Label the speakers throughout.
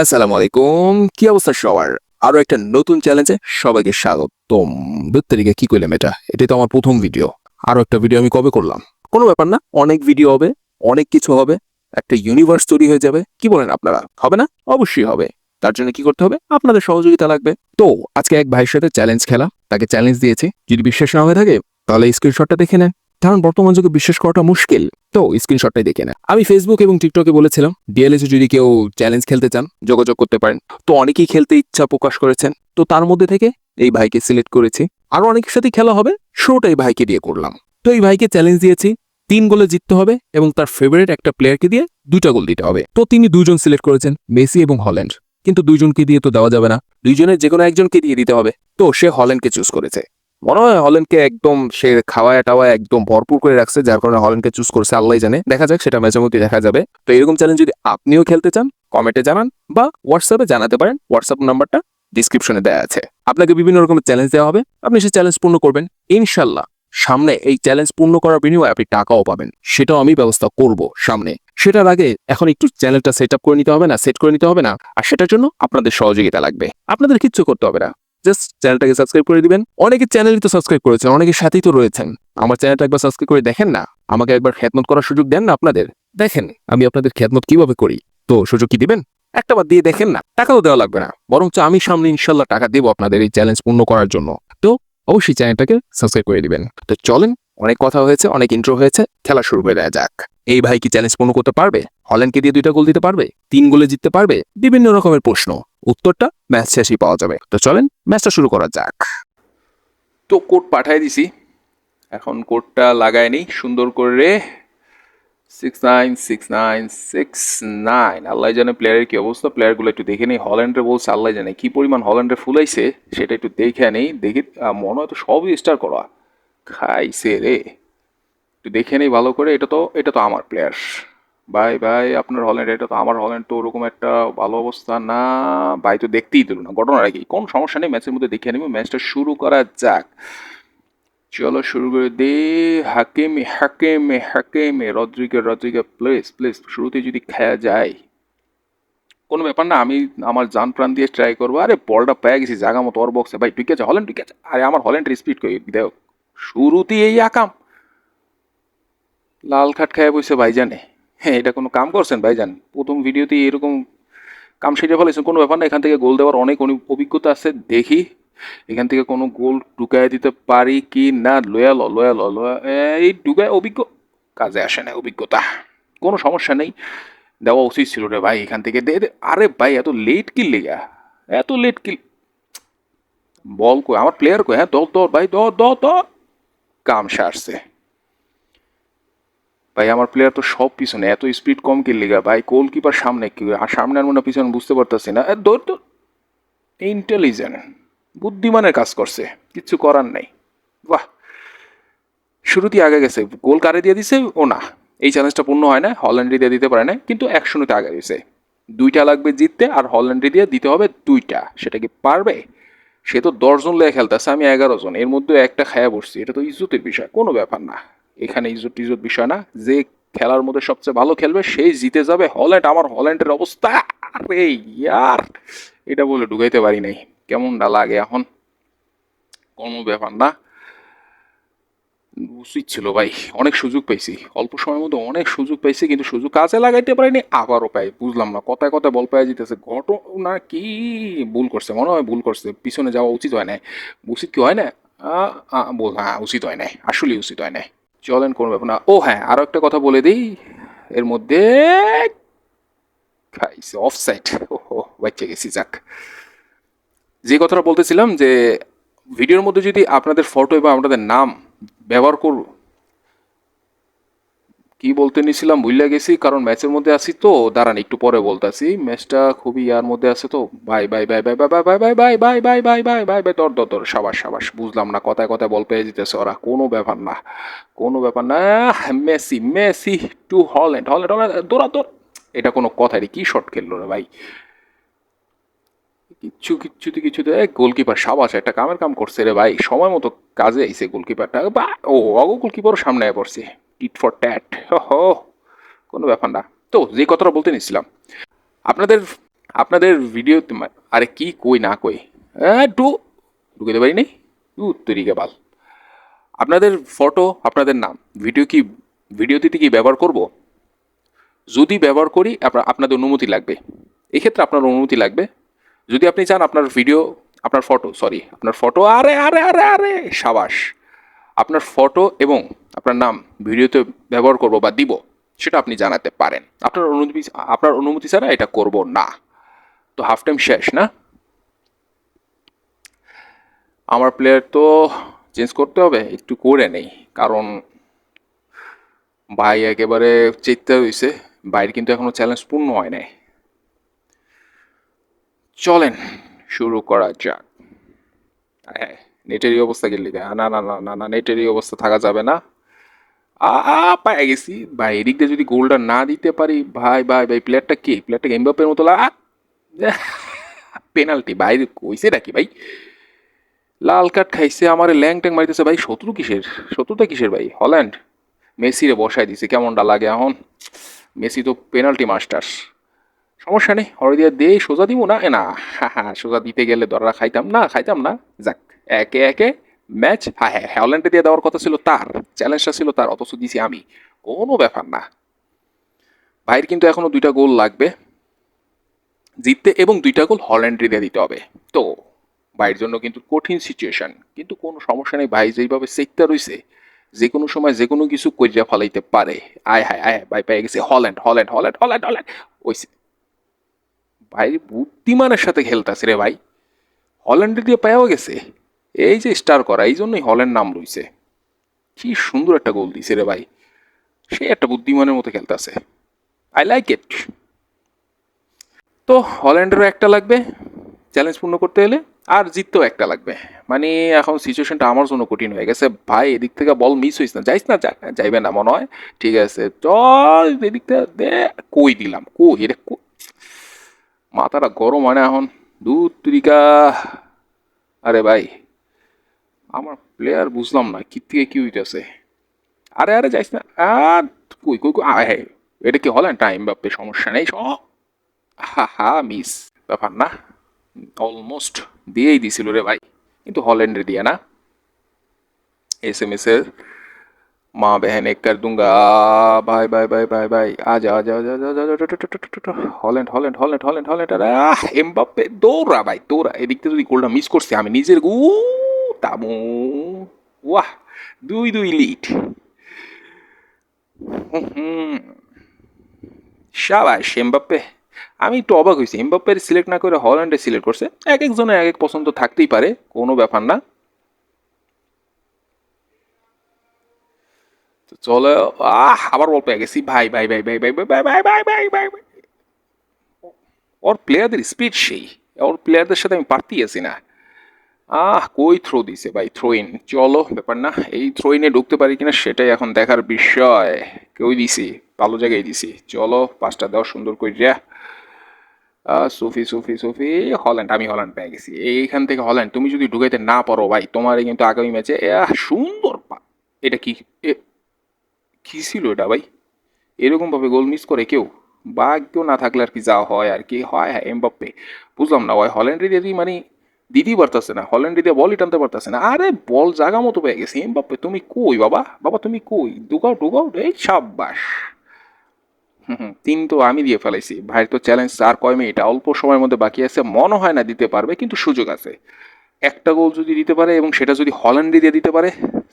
Speaker 1: আসসালামু আলাইকুম। কি অবস্থা সবার? আরও একটা নতুন চ্যালেঞ্জে সবাইকে স্বাগতম। তারিখে কি করলাম এটা? এটাই তো আমার প্রথম ভিডিও আরও একটা ভিডিও আমি কবে করলাম? কোনো ব্যাপার না, অনেক ভিডিও হবে, অনেক কিছু হবে, একটা ইউনিভার্স তৈরি হয়ে যাবে। কি বলেন আপনারা? হবে না? অবশ্যই হবে। তার জন্য কি করতে হবে? আপনাদের সহযোগিতা লাগবে। তো, আজকে এক ভাইয়ের সাথে চ্যালেঞ্জ খেলা। তাকে চ্যালেঞ্জ দিয়েছি। যদি বিশ্বাস না হয়ে থাকে, তাহলে স্ক্রিনশটটা দেখে নেন। কারণ বর্তমান যুগে বিশ্বাস করাটা মুশকিল। তো স্ক্রিনশটটাই দেখে নেন। আমি ফেসবুক এবং টিকটকে বলেছিলাম ডিএলএসে যদি কেউ চ্যালেঞ্জ খেলতে চান, যোগাযোগ করতে পারেন। তো অনেকেই খেলতে ইচ্ছা প্রকাশ করেছেন। তো তার মধ্যে থেকে এই ভাইকে সিলেক্ট করেছি। আরও অনেকের সাথে খেলা হবে শোটা এই ভাইকে দিয়ে করলাম। তো এই ভাইকে চ্যালেঞ্জ দিয়েছি, তিন গোলে জিততে হবে এবং তার ফেভারিট একটা প্লেয়ারকে দিয়ে দুটা গোল দিতে হবে। তো তিনি দুজন সিলেক্ট করেছেন, মেসি এবং হল্যান্ড। কিন্তু দুইজনকে দিয়ে তো দেওয়া যাবে না। দুইজনের যে কোনো একজনকে দিয়ে দিতে হবে। তো সে হল্যান্ডকে চুজ করেছে। মনে হয় হল্যান্ডকে একদম সে খাওয়ায় টাওয়ায় একদম ভরপুর করে রাখছে, যার কারণে হল্যান্ডকে চুজ করছে আল্লাহ জানে। দেখা যাক, সেটা ম্যাচের মধ্যে দেখা যাবে। তো এরকম চ্যালেঞ্জ যদি আপনিও খেলতে চান কমেন্টে জানান বা হোয়াটসঅ্যাপে জানাতে পারেন। হোয়াটসঅ্যাপ নাম্বারটা ডিসক্রিপশনে দেওয়া আছে। আপনাকে বিভিন্ন রকমের চ্যালেঞ্জ দেওয়া হবে। আপনি সেই চ্যালেঞ্জ পূর্ণ করবেন। ইনশাল্লাহ সামনে এই চ্যালেঞ্জ পূর্ণ করার বিনিময়ে আপনি টাকাও পাবেন। সেটাও আমি ব্যবস্থা করব সামনে। সেটার আগে এখন একটু চ্যানেলটা সেট আপ করে নিতে হবে না সেট করে নিতে হবে না। আর সেটার জন্য আপনাদের সহযোগিতা লাগবে। আপনাদের কিচ্ছু করতে হবে না। জাস্ট চ্যানেলটাকে সাবস্ক্রাইব করে দিবেন। অনেকে চ্যানেলই তো সাবস্ক্রাইব করেছেন অনেকে সাথেই তো রয়েছেন। আমার চ্যানেলটা একবার সাবস্ক্রাইব করে দেখেন না, আমাকে একবার খেদমত করার সুযোগ দেন না আপনাদের? দেখেন, আমি আপনাদের খেদমত কীভাবে করি? তো সুযোগ কি দিবেন? একটা বার দিয়ে দেখেন না, টাকাও দেওয়া লাগবে না। বরঞ্চ আমি সামনে ইনশাল্লাহ টাকা দেবো আপনাদের এই চ্যালেঞ্জ পূর্ণ করার জন্য। তো অবশ্যই চ্যানেলটাকে সাবস্ক্রাইব করে দিবেন। তো চলেন, অনেক কথা হয়েছে, অনেক ইন্ট্রো হয়েছে, খেলা শুরু করে দেওয়া যাক। এই ভাই কি চ্যালেঞ্জ পূর্ণ করতে পারবে? হল্যান্ডকে দিয়ে দুইটা গোল দিতে পারবে? তিন গোলে জিততে পারবে? বিভিন্ন রকমের প্রশ্ন। উত্তরটা ম্যাচ শেষেই পাওয়া যাবে। তো চলেন ম্যাচটা শুরু করা যাক। তো কোড পাঠিয়ে দিছি। এখন কোডটা লাগায় নি সুন্দর করে six nine six nine six nine আল্লাহ জানে প্লেয়ারের কি অবস্থা। প্লেয়ারগুলো একটু দেখে নেই। হল্যান্ডে বলছে, আল্লাহ জানে কি পরিমাণ হল্যান্ডে ফুলাইছে, সেটা একটু দেখে নেই। দেখি মনে হয় তো সবই স্টার করা। খাইছে রে। একটু দেখে নেই ভালো করে, এটা তো এটা তো আমার প্লেয়ার ভাই ভাই, আপনার হল্যান্ড এটা তো আমার হল্যান্ড তো ওরকম একটা ভালো অবস্থা না। ভাই, তো দেখতেই দিল না। ঘটনাটা কি, কোন সমস্যা নেই ম্যাচের মধ্যে দেখে নেব ম্যাচটা শুরু করা যাক। চলো শুরু করে দে হাকিমে হাকিমে হাকিমে, রদ্রিগে রদ্রিগে প্লেস প্লেস শুরুতে যদি খেয়া যায়। কোনো ব্যাপার না, আমি আমার জান প্রাণ দিয়ে ট্রাই করব। আরে, বলটা পেয়ে গেছি জায়গা মতো, ওর বক্সে ভাই ঠিক আছে হল্যান্ড ঠিক আছে আরে, আমার হল্যান্ডের স্পিড কই? দেখ, শুরুতেই এই আকাম। লাল খাট খায় বসে ভাইজানে। হ্যাঁ এটা কোনো কাম করছেন ভাইজান? প্রথম ভিডিওতে এরকম কাম সেটা ফেলেছেন কোনো ব্যাপার না, এখান থেকে গোল দেওয়ার অনেক অনি- অভিজ্ঞতা আছে, দেখি। এখান থেকে কোনো গোল ঢুকায় দিতে পারি কি না? লয়া ল, লয়া এই ঢুকায় অভিজ্ঞ। কাজে আসে না অভিজ্ঞতা। কোনো সমস্যা নেই। দেওয়া উচিত ছিল রে ভাই, এখান থেকে। দে দে। আরে ভাই, এত লেট কিল লেগা এত লেট কি বল কই, আমার প্লেয়ার কই হ্যাঁ দর দর ভাই দর দর দর কাম সারছে। ভাই, আমার প্লেয়ার তো সব পিছনে, এত স্পিড কম কি লিগা। ভাই গোলকিপার সামনে কি? আর সামনে আর মনে পিছনে বুঝতে পারতেছি না। দৌড় তো ইন্টেলিজেন্ট বুদ্ধিমানের কাজ করছে কিচ্ছু করার নাই। বাহ! শুরুতেই আগে গেছে গোল কারে দিয়ে দিছে? ও না, এই চ্যালেঞ্জটা পূর্ণ হয় না হল্যান্ডে দিয়ে দিতে পারে না কিন্তু এক শূন্যতে আগে দিয়েছে দুইটা লাগবে জিততে, আর হল্যান্ডে দিয়ে দিতে হবে দুইটা। সেটা কি পারবে? সে তো দশজন লেগে খেলতেছে, আমি এগারো জন, এর মধ্যে একটা খায়া বসছি এটা তো ইজ্জতের বিষয়, কোনো ব্যাপার না। এখানে ইজ্জত টিজত বিষয় না। যে খেলার মধ্যে সবচেয়ে ভালো খেলবে সেই জিতে যাবে। হল্যান্ড, আমার হল্যান্ডের অবস্থা, আরে ইয়ার, এটা বলে ঢুকাইতে পারি নাই। কেমনটা লাগে এখন? কোনো ব্যাপার না। উচিত ছিল ভাই, অনেক সুযোগ পাইছি। অল্প সময়ের মধ্যে অনেক সুযোগ পাইছি, কিন্তু সুযোগ কাজে লাগাইতে পারিনি, আবারও পাই। বুঝলাম না, কথায় কথায় বল পাই জিতেছে ঘটনা কি? ভুল করছে, মনে হয় ভুল করছে। পিছনে যাওয়া উচিত হয় না উচিত কি হয় না বল হ্যাঁ উচিত হয় না আসলেই উচিত হয় না চলেন কোনো ব্যাপার না। ও হ্যাঁ আরও একটা কথা বলে দিই। এর মধ্যে খাইছে অফ সাইড ও বাচ্চা গেছি, যাক। যে কথাটা বলতেছিলাম যে ভিডিওর মধ্যে যদি আপনাদের ফটো এবং আপনাদের নাম ব্যবহার করব কি বলতে নিছিলাম ভুলে গেছি কারণ ম্যাচের মধ্যে আছি তো দাঁড়ান একটু পরে বলতেছি ম্যাচটা খুবই ইয়ার মধ্যে আছে তো bye bye bye bye bye bye bye bye bye bye bye bye bye bye bye দর দর দর সাবাস সাবাস বুঝলাম না কথায় কথায় বল পেয়ে যেতেছে ওরা কোনো ব্যাপার না কোনো ব্যাপার না Messi Messi to Haaland Haaland Haaland দৌড়া দৌড় এটা কোনো কথাই কি শট খেললো রে ভাই কিচ্ছু কিচ্ছুতে কিছুতে গোলকিপার সাবাস একটা কামের কাম করছে রে ভাই সময় মতো কাজে আইছে গোলকিপারটা বা ও অগো গোলকিপারও সামনে পড়ছে টিট ফর ট্যাট হো কোনো ব্যাপার না। তো, যে কথাটা বলতে নিছিলাম আপনাদের আপনাদের ভিডিও আরে কি কই না কই? একটু ঢুকে পারি নেই উত্তরিকে বাল আপনাদের ফটো আপনাদের নাম ভিডিও কি ভিডিওতে কি ব্যবহার করব? যদি ব্যবহার করি আপনাদের অনুমতি লাগবে। এক্ষেত্রে আপনার অনুমতি লাগবে। যদি আপনি চান আপনার ভিডিও আপনার ফটো সরি আপনার ফটো আরে আরে আরে আরে, সাবাস। আপনার ফটো এবং আপনার নাম, ভিডিওতে ব্যবহার করব বা দিব, সেটা আপনি জানাতে পারেন। আপনার অনুমতি আপনার অনুমতি ছাড়া এটা করব না। তো হাফ টাইম শেষ, না? আমার প্লেয়ার তো চেঞ্জ করতে হবে, একটু করে নেই। কারণ ভাই একেবারে চেতে হয়েছে বাইরে কিন্তু এখনও চ্যালেঞ্জ পূর্ণ হয় নাই। চলেন, শুরু করা যাক। হ্যাঁ নেটেরই অবস্থা গেলি না না না না না নেটেরই অবস্থা থাকা যাবে না। পায়ে গেছি। ভাই, এদিক দিয়ে যদি গোলটা না দিতে পারি, ভাই ভাই ভাই প্লেয়ারটা কি? প্লেয়ারটা এমবাপের মতো লা পেনাল্টি ভাই কইছে নাকি ভাই? লাল কার্ড খাইছে, আমার ল্যাং ট্যাং মারিতেছে, ভাই, শত্রু কিসের? শত্রুটা কিসের, ভাই? হল্যান্ড, মেসিরে বসায় দিছে, কেমনটা লাগে এখন? মেসি তো পেনাল্টি মাস্টার সমস্যা নেই হরে দিয়ে দে, সোজা দিব না? এ না, হা হা, সোজা দিতে গেলে দররা খাইতাম না খাইতাম না। যাক, একে একে ম্যাচ? হ্যাঁ হ্যাঁ হল্যান্ডে দিয়ে দেওয়ার কথা ছিল তার, চ্যালেঞ্জটা ছিল তার, অথচ দিছি আমি। কোনো ব্যাপার না। ভাইয়ের কিন্তু এখনও দুইটা গোল লাগবে। জিততে এবং দুইটা গোল হল্যান্ডে দিয়ে দিতে হবে। তো, ভাইয়ের জন্য কিন্তু কঠিন সিচুয়েশন কিন্তু কোনো সমস্যা নেই, ভাই যেইভাবে সেকটা রয়েছে যে কোনো সময় যে কোনো কিছু করিয়া ফলাইতে পারে। আয়, হায়, আয় ভাই পেয়ে গেছে Haaland Haaland Haaland Haaland Haaland. ওইসে ভাই বুদ্ধিমানের সাথে খেলতেছে রে ভাই। হল্যান্ডে দিয়ে পাওয়া গেছে। এই যে স্টার করা, এই জন্যই হল্যান্ড নাম রইছে কি সুন্দর একটা গোল দিছে রে ভাই। সে একটা বুদ্ধিমানের মতো খেলতেছে। আই লাইক ইট তো হল্যান্ডেরও একটা লাগবে চ্যালেঞ্জ পূর্ণ করতে হলে, আর জিততেও একটা লাগবে। মানে এখন সিচুয়েশনটা আমার জন্য কঠিন হয়ে গেছে। ভাই, এদিক থেকে বল মিস হইস না, যাইস না যাইবে না, মনে হয়। ঠিক আছে, চল এদিক থেকে দে, কই দিলাম, কই এটা মাথাটা গরম হয় না এখন। দুধ তুরিকা। আরে ভাই আমার প্লেয়ার বুঝলাম না কি থেকে কি হইতেছে আরে আরে যাইস না আর কই কই কই আয় এটা কি হল টাইম বাপে সমস্যা নেই হা হা মিস ব্যাপার না অলমোস্ট দিয়েই দিছিল রে ভাই কিন্তু হল্যান্ডে দিয়ে না এস এম এস এর মা বেহেন এক দুঙ্গা ভাই ভাই ভাই ভাই ভাই আজ আজ আজ আজ আজ Haaland Haaland Haaland Haaland Haaland আরে এমবাপ্পে দৌড়া ভাই দৌড়া এদিক থেকে যদি গোলটা মিস করছি আমি নিজের গু তামু ওয়াহ দুই দুই লিড সাবাস এমবাপ্পে আমি একটু অবাক হয়েছি এমবাপ্পের সিলেক্ট না করে হল্যান্ডে সিলেক্ট করছে এক একজনের এক এক পছন্দ থাকতেই পারে কোনো ব্যাপার না তো চলো আহ আবার বল পেয়ে গেছি ভাই ভাই ভাই ভাই ভাই ভাই ভাই ভাই ভাই ভাই ভাই ভাই ওর প্লেয়ারদের স্পিড সেই ওর প্লেয়ারদের সাথে আমি পারতেই আছি না আহ কই থ্রো দিছে ভাই থ্রো ইন চলো ব্যাপার না এই থ্রো ইনে ঢুকতে পারি কিনা সেটাই এখন দেখার বিষয়। কেউ দিছি? ভালো জায়গায় দিছি। চলো পাঁচটা দাও সুন্দর আহ, সুফি সুফি সুফি হল্যান্ড আমি হল্যান্ড পেয়ে গেছি। এইখান থেকে হল্যান্ড তুমি যদি ঢুকাইতে না পারো ভাই তোমার এই কিন্তু আগামী ম্যাচে সুন্দর পা- এটা কি কি ছিল এটা ভাই? এরকমভাবে গোল মিস করে কেউ? বা কেউ না থাকলে আর কি যা হয় আর কি? হয় হ্যাঁ এমবাপ্পে। বুঝলাম না ওই হল্যান্ডে দিয়ে মানে দিতেই পারতেছে না হল্যান্ডে দিয়ে বলই টানতে পারতেছে না। আরে বল জাগা মতো পেয়ে গেছে। এমবাপ্পে, তুমি কই বাবা? বাবা, তুমি কই? ঢুকাও ঢুকাও এই সাব্বাস। তিন তো আমি দিয়ে ফেলাইছি। ভাইয়ের তো চ্যালেঞ্জ আর কয় মিনিট অল্প সময়ের মধ্যে বাকি আছে। মনে হয় না দিতে পারবে, কিন্তু সুযোগ আছে। একটা গোল যদি দিতে পারে এবং সেটা যদি হল্যান্ডে দিয়ে দিতে পারে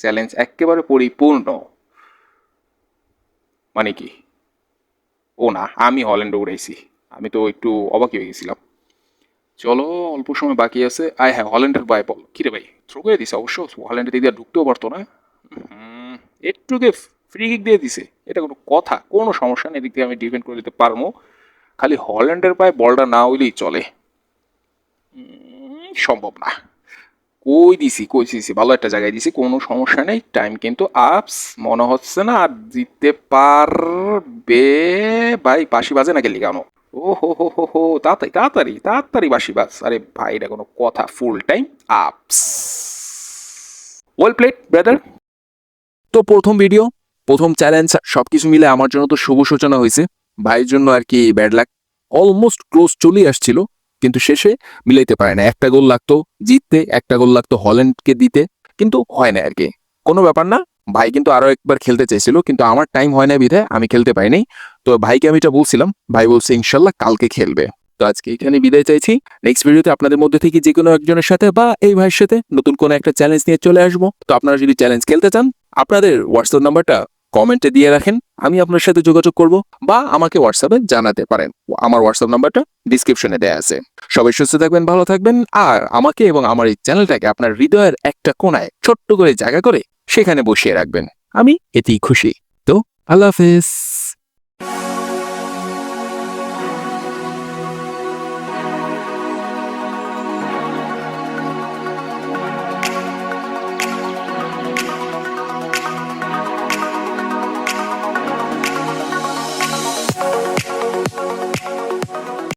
Speaker 1: চ্যালেঞ্জ একেবারে পরিপূর্ণ। মানে কি? ও না, আমি হল্যান্ডে উড়াইছি। আমি তো একটু অবাকি হয়ে গেছিলাম। চলো, অল্প সময় বাকি আছে। আয় হ্যাঁ হল্যান্ডের বাই বল। কিরে ভাই থ্রো করে দিছে অবশ্য। হল্যান্ডের দিকে আর ঢুকতেও পারতো না। একটুকে ফ্রি কিক দিয়ে দিছে। এটা কোনো কথা, কোনো সমস্যা নেই। এদিক থেকে আমি ডিফেন্ড করে দিতে পারব। খালি হল্যান্ডের পায়ে বলটা না হইলেই চলে। সম্ভব না। কই দিছি কই দিছি? ভালো একটা জায়গায় দিছি, কোনো সমস্যা নেই। টাইম কিন্তু আপস মনে হচ্ছে না, আর জিততে পারবে। ভাই বাসি বাজে নাকি লিগানো ও হো হো হো হো তাড়াতাড়ি তাড়াতাড়ি তাড়াতাড়ি বাসি বাজ আরে ভাই, এটা কোনো কথা ফুল টাইম আপস ওয়েল প্লেট ব্রাদার তো প্রথম ভিডিও প্রথম চ্যালেঞ্জ সবকিছু মিলে আমার জন্য তো শুভ সূচনা হয়েছে। ভাইয়ের জন্য আর কি ব্যাড লাক অলমোস্ট ক্লোজ চলেই আসছিল, কিন্তু শেষে মিলাইতে পারে না। একটা গোল লাগতো জিততে, একটা গোল লাগতো হল্যান্ডকে দিতে, কিন্তু হয় না আর কি। কোনো ব্যাপার না ভাই কিন্তু আরও একবার খেলতে চাইছিল, কিন্তু আমার টাইম হয় না বিধায় আমি খেলতে পাইনি তো ভাইকে আমি এটা বলছিলাম, ভাই বলছে, ইনশাল্লাহ কালকে খেলবে। তো আজকে এখানে বিদায় চাইছি। নেক্সট ভিডিওতে আপনাদের মধ্যে থেকে যে কোনো একজনের সাথে বা এই ভাইয়ের সাথে নতুন কোনো একটা চ্যালেঞ্জ নিয়ে চলে আসব। তো আপনারা যদি চ্যালেঞ্জ খেলতে চান, আপনাদের হোয়াটসঅ্যাপ নাম্বারটা কমেন্টে দিয়ে রাখেন, আমি আপনার সাথে যোগাযোগ করব বা আমাকে হোয়াটসঅ্যাপে জানাতে পারেন। আমার হোয়াটসঅ্যাপ নাম্বারটা ডিসক্রিপশনে দেওয়া আছে। সবাই সুস্থ থাকবেন, ভালো থাকবেন, আর আমাকে এবং আমার এই চ্যানেলটাকে আপনার হৃদয়ের একটা কোনায় ছোট্ট করে জায়গা করে সেখানে বসিয়ে রাখবেন। আমি এতেই খুশি। তো আল্লাহ হাফেজ।